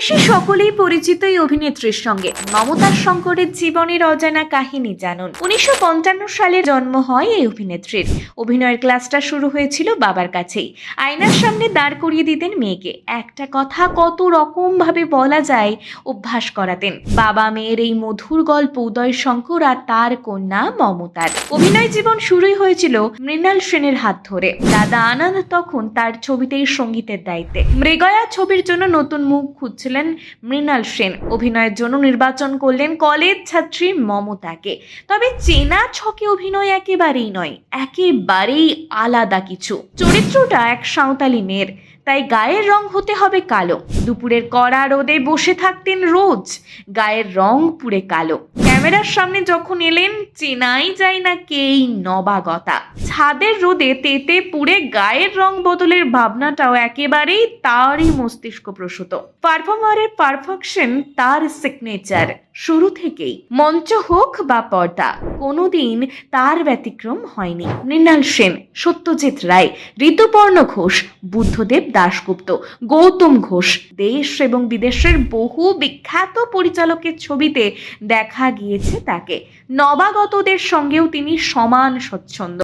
বেশি সকলেই পরিচিত এই অভিনেত্রীর সঙ্গে। মমতার শঙ্করের জীবনের অজানা কাহিনী জানুন। উনিশশো পঞ্চান্ন সালে জন্ম হয় এই অভিনেত্রীর। অভিনয়ের ক্লাসটা শুরু হয়েছিল বাবার কাছেই। আয়নার সামনে দাঁড় করিয়ে দিতেন মেয়েকে। একটা কথা কত রকম ভাবে বলা যায় অভ্যাস করাতেন। বাবা মেয়ের এই মধুর গল্প উদয় শঙ্কর আর তার কন্যা মমতার। অভিনয় জীবন শুরুই হয়েছিল মৃণাল সেনের হাত ধরে। দাদা আনন্দ তখন তার ছবিতেই সঙ্গীতের দায়িত্বে। মৃগয়া ছবির জন্য নতুন মুখ খুঁজছিলেন মৃণাল সেন। অভিনয়ের জন্য নির্বাচন করলেন কলেজ ছাত্রী মমতাকে। তবে চেনা ছকে অভিনয় একেবারেই নয়, একেবারেই আলাদা কিছু। চরিত্রটা এক সাঁওতালি মেয়ের, তাই গায়ের রং হতে হবে কালো। দুপুরের কড়া রোদে বসে থাকতেন রোজ, গায়ের রং পুড়ে কালো। ক্যামেরার সামনে যখন এলেন, চেনাই যায় না কেই নবাগতা। ছাদের রোদে তেতে পুড়ে গায়ের রং বদলের ভাবনাটাও একেবারেই তারই মস্তিষ্ক প্রসূত। পারফর্মারের পারফেকশন তার সিগনেচার শুরু থেকেই, মঞ্চ হোক বা পর্দা। কোনোদিন তার ব্যতিক্রম হয়নি। মৃণাল সেন, সত্যজিৎ রায়, ঋতুপর্ণ ঘোষ, বুদ্ধদেব দাশগুপ্ত, গৌতম ঘোষ, দেশ এবং বিদেশের বহু বিখ্যাত পরিচালকের ছবিতে দেখা গিয়েছে তাকে। নবাগতদের সঙ্গেও তিনি সমান স্বচ্ছন্দ।